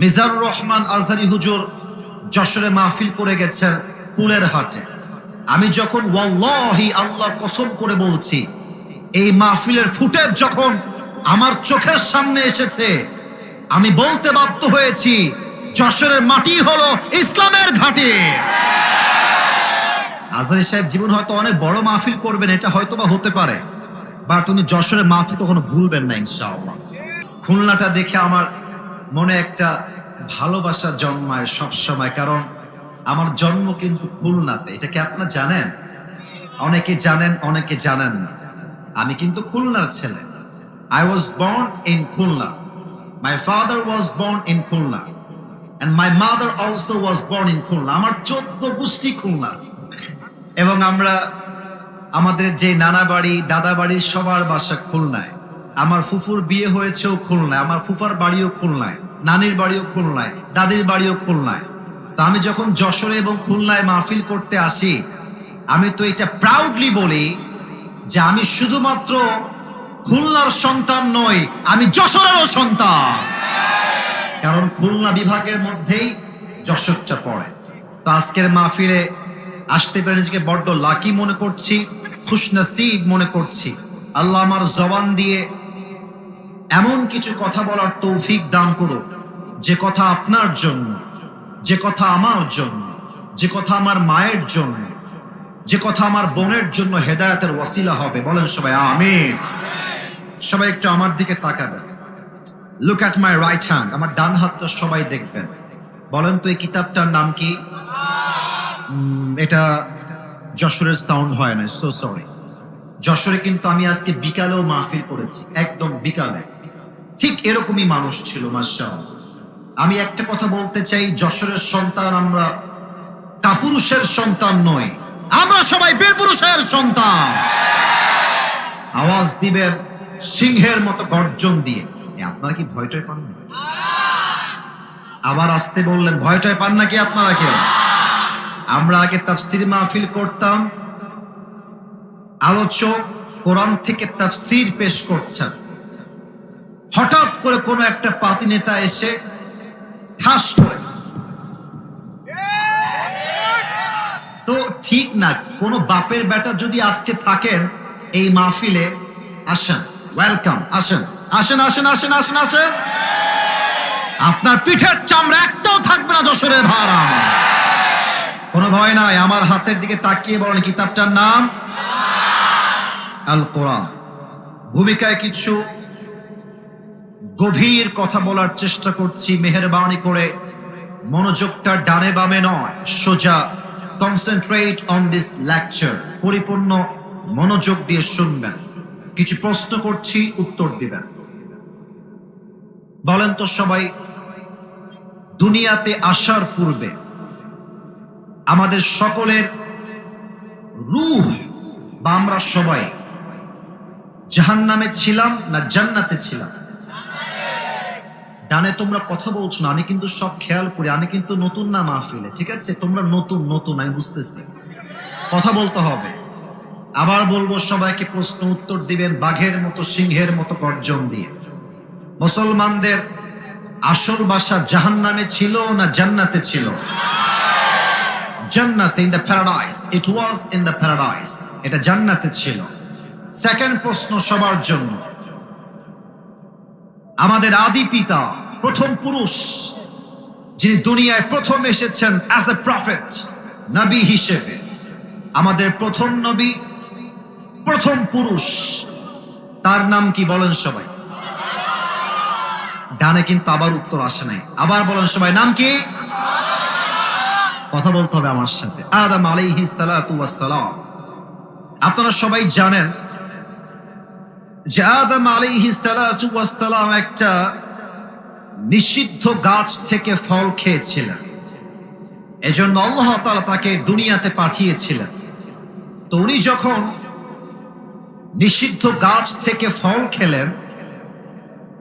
মিজানুর রহমান আজহারি হুজুর যশোরে মাহফিল করে গেছেন ফুলের হাটে। আমি যখন, ওয়াল্লাহি, আল্লাহ কসম করে বলছি, এই মাহফিলের ফুটেজ যখন আমার চোখের সামনে এসেছে, আমি বলতে বাধ্য হয়েছি, যশোরের মাটি হলো ইসলামের ঘাটে। আজহারি সাহেব, জীবন হয়তো অনেক বড় মাহফিল করবেন, এটা হয়তো বা হতে পারে, বাট উনি যশোরের মাহফিল কখনো ভুলবেন না ইনশাআল্লাহ। খুলনাটা দেখে আমার মনে একটা ভালোবাসা জন্মায় সব সময় কারণ আমার জন্ম কিন্তু খুলনাতে। এটা কি আপনারা জানেন? অনেকে জানেন অনেকে জানেন না। আমি কিন্তু খুলনার ছেলে। I was born in Khulna my father was born in Khulna and my mother also was born in Khulna আমার চোদ্দ গোষ্ঠী খুলনা। এবং আমরা, আমাদের যে নানা বাড়ি, দাদা বাড়ি, সবার বাসা খুলনায়। আমার ফুফুর বিয়ে হয়েছেও খুলনায়, আমার ফুফার বাড়িও খুলনায়, নানির বাড়িও খুলনায়, দাদির বাড়িও খুলনায়। তো আমি যখন যশোরে এবং খুলনায় মাহফিল করতে আসি, আমি তো এটা প্রাউডলি বলি যে আমি শুধুমাত্র খুলনার সন্তান নই, আমি যশোরেরও সন্তান। কারণ খুলনা বিভাগের মধ্যেই যশোরটা পড়ে। তো আজকের মাহফিলে আসতে পেরে নিজেকে বড্ড লাকি মনে করছি, খুশনসিব মনে করছি। আল্লাহ আমার জবান দিয়ে এমন কিছু কথা বলার তৌফিক দান করো যে কথা আপনার জন্য, যে কথা আমার জন্য, যে কথা আমার মায়ের জন্য, যে কথা আমার বোনের জন্য হেদায়তের ওয়াসিলা হবে। বলেন সবাই, আমিন। সবাই একটু আমার দিকে তাকাবে। Look at my right hand আমার ডান হাতটা সবাই দেখবেন। বলেন তো, এই কিতাবটার নাম কি? এটা যশোরের সাউন্ড হয় না সো সরি যশোরে কিন্তু আমি আজকে বিকালেও মাহফিল করেছি, একদম বিকালে। ঠিক এরকমই মানুষ ছিল মাসা আমি একটা কথা বলতে চাই, যশোরের সন্তান আমরা কাপুরুষের সন্তান নই, আমরা সবাই বীর পুরুষের সন্তান। আওয়াজ দিবেন সিংহের মতো গর্জন দিয়ে। আপনারা কি ভয়টয় পান না আবার আসতে বললেন ভয়টয় পান নাকি আপনারা কেউ? আমরা আগে তাফসির মাহফিল করতাম, আলোচক কোরআন থেকে তাফসির পেশ করছেন। হঠাৎ করে কোনো একটা পাতি নেতা এসে ঠাস করে। তো ঠিক না, কোন বাপের বেটা যদি আজকে থাকেন, এই মাহফিলে আসেন ওয়েলকাম আসেন আসেন আসেন আসেন আসেন আসেন। আপনার পিঠের চামড়া একটাও থাকবে না যশোরের ভাড়া। কোনো ভয় নাই, আমার হাতের দিকে তাকিয়ে বলেন, কিতাবটার নাম? আল কোরআন ভূমিকায় কিছু গভীর কথা বলার চেষ্টা করছি, মেহরবানি করে। মনোযোগটা ডানে বামে নয়, সোজা। কনসেন্ট্রেট অন দিস লেকচার পরিপূর্ণ মনোযোগ দিয়ে শুনবেন। কিছু প্রশ্ন করছি, উত্তর দিবেন। বলেন তো সবাই, দুনিয়াতে আসার পূর্বে আমাদের সকলের রূহ বা আমরা সবাই জাহান্নামে ছিলাম না জান্নাতে ছিলাম? ডানে তোমরা কথা বলছো না, আমি কিন্তু সব খেয়াল করি, আমি কিন্তু নতুন না মাহফিলে, ঠিক আছে? তোমরা নতুন নতুন, আমি বুঝতেছি। কথা বলতে হবে। আবার বলব সবাইকে প্রশ্ন উত্তর দিবেন বাঘের মতো, সিংহের মতো গর্জন দিয়ে। মুসলমানদের আসল বাসা জাহান্নামে ছিল না জান্নাতে ছিল? জান্নাতে in the paradise it was in the paradise এটা জান্নাতে ছিল। সেকেন্ড প্রশ্ন সবার জন্য আমাদের আদি পিতা, প্রথম পুরুষ, যিনি দুনিয়ায় প্রথম এসেছেন অ্যাজ এ প্রফেট নবী হিসেবে। আমাদের প্রথম নবী, প্রথম পুরুষ। তার নাম কি বলেন সবাই? ডানে কিন্তু আবার উত্তর আসে নাই। আবার বলেন সবাই, নাম কি? কথা বলতে হবে আমার সাথে। আদম আলাইহি ওয়াসসালাম আপনারা সবাই জানেন যে আদম সালাতু ওয়াসসালাম একটা নিষিদ্ধ গাছ থেকে ফল খেয়েছিলেন। এজন্য আল্লাহ তাআলা তাকে দুনিয়াতে পাঠিয়েছিলেন। তো উনি যখন নিষিদ্ধ গাছ থেকে ফল খেলেন,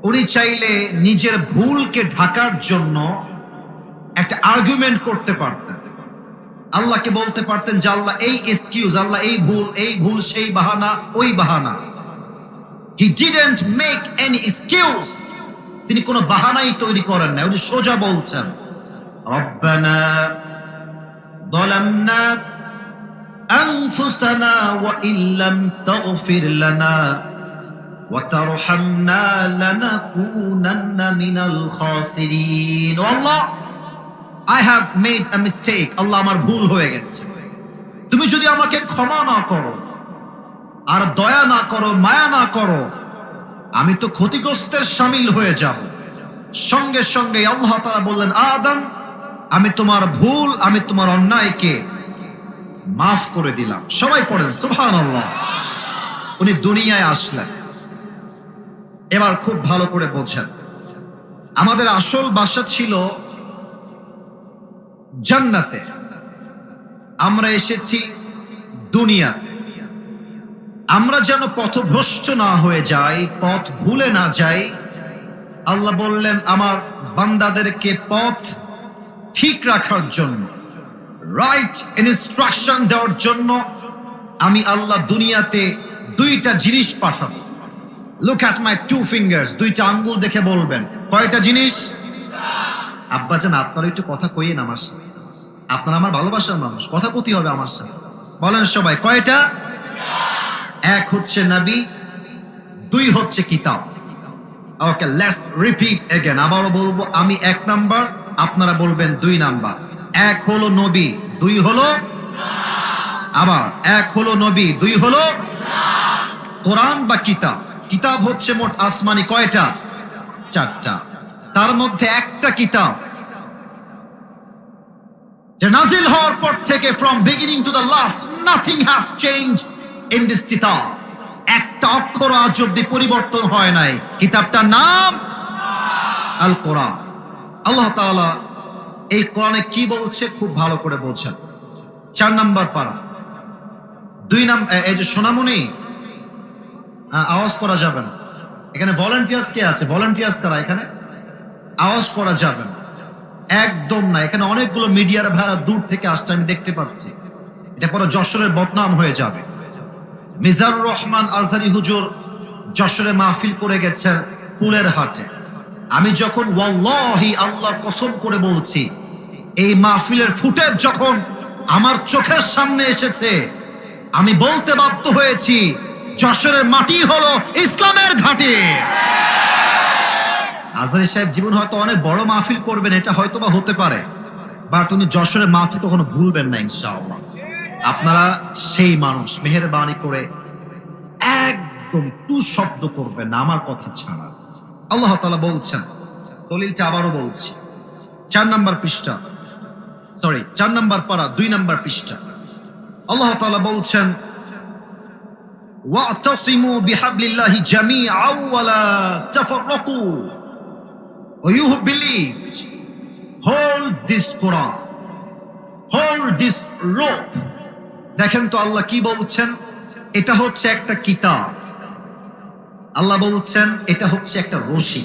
উনি চাইলে নিজের ভুলকে ঢাকার জন্য একটা আর্গুমেন্ট করতে পারতেন। আল্লাহকে বলতে পারতেন যে, আল্লাহ, এই এক্সকিউজ আল্লাহ, এই ভুল এই ভুল, সেই বাহানা, ওই বাহানা। he didn't make any excuse তিনি কোনো বাহানাই তৈরি করেন না উনি সোজা বলছেন রব্বানা ظلمنا أنفسنا وإن لم تغفر لنا وترحمنا لنكونن من الخاسرين والله I have made a mistake আল্লাহ আমার ভুল হয়ে গেছে তুমি যদি আমাকে ক্ষমা না করো আর দয়া না করো, মায়া না করো, আমি তো ক্ষতিগ্রস্তের সামিল হয়ে যাব। সঙ্গে সঙ্গে আল্লাহ তাআলা বললেন, আদম, আমি তোমার ভুল, আমি তোমার অন্যায়কে মাফ করে দিলাম। সবাই পড়েন, সুবহানাল্লাহ। উনি দুনিয়ায় আসলেন। এবার খুব ভালো করে বোঝেন। আমাদের আসল বাসা ছিল জান্নাতে। আমরা এসেছি দুনিয়াতে। আমরা যেন পথভ্রষ্ট না হয়ে যাই, পথ ভুলে না যাই। আল্লাহ বললেন, আমার বান্দাদেরকে পথ ঠিক রাখার জন্য রাইট ইনস্ট্রাকশন দেওয়ার জন্য আমি আল্লাহ দুনিয়াতে দুইটা জিনিস পাঠাবো। Look at my two fingers দুইটা আঙ্গুল দেখে বলবেন। কয়টা জিনিস? আব্বাজান আপনারা একটু কথা কইয়েন আমার সাথে। আপনারা আমার ভালোবাসার মানুষ, কথা কতি হবে আমার সাথে। বলেন সবাই, কয়টা? এক হচ্ছে নবী, দুই হচ্ছে কিতাব। ওকে লেটস রিপিট এগেন আবারও বলব, আমি এক নাম্বার, আপনারা বলবেন দুই নাম্বার। এক হলো নবী, দুই হলো আবার। এক হলো নবী, দুই হলো কোরআন বা কিতাব। কিতাব হচ্ছে মোট আসমানি কয়টা? চারটা। তার মধ্যে একটা কিতাব যে নাজিল হওয়ার পর থেকে from beginning to the last nothing has changed in this কিতাব একটা অক্ষর আজ অব্দি পরিবর্তন হয় নাই। কিতাবটার নাম আল কোরআন আল্লাহ তাআলা এই কোরআনে কি বলছে খুব ভালো করে বলছেন। চার নাম্বার পারা। দুই নাম্বার এই যে সোনামণি আওয়াজ করা যাবে না। এখানে ভলেন্টিয়ার্স কে আছে? ভলেন্টিয়ার্স কারা এখানে? আওয়াজ করা যাবে না। একদম না। এখানে অনেকগুলো মিডিয়ার ভাড়া দূর থেকে আসছে, আমি দেখতে পাচ্ছি। এটা পরে যশোরের বদনাম হয়ে যাবে। মিজানুর রহমান আজহারি হুজুর যশোরে মাহফিল করে গেছেন ফুলের হাটে। আমি যখন, ওয়াল্লাহি আল্লাহর কসম করে বলছি, এই মাহফিলের ফুটেজ যখন আমার চোখের সামনে এসেছে, আমি বলতে বাধ্য হয়েছি, যশোরের মাটি হলো ইসলামের ঘাটে। আজহারি সাহেব, জীবন হয়তো অনেক বড় মাহফিল করবেন, এটা হয়তো বা হতে পারে, বাট উনি যশোরের মাহফিল কখনো ভুলবেন না, ইনশাআল্লাহ। আপনারা সেই মানুষ মেহেরবানি করে একদম টু শব্দ করবেন না আমার কথা ছাড়া আল্লাহ তাআলা বলছেন দলিলটা আবারও বলছি চার নাম্বার পৃষ্ঠা সরি চার নাম্বার পারা দুই নাম্বার পৃষ্ঠা আল্লাহ তাআলা বলছেন واعتصموا بحبل الله جميعا ولا تفرقوا or you who believed hold this Quran hold this rope দেখেন তো আল্লাহ কি বলছেন? এটা হচ্ছে একটা কিতাব। আল্লাহ বলছেন, এটা হচ্ছে একটা রশি।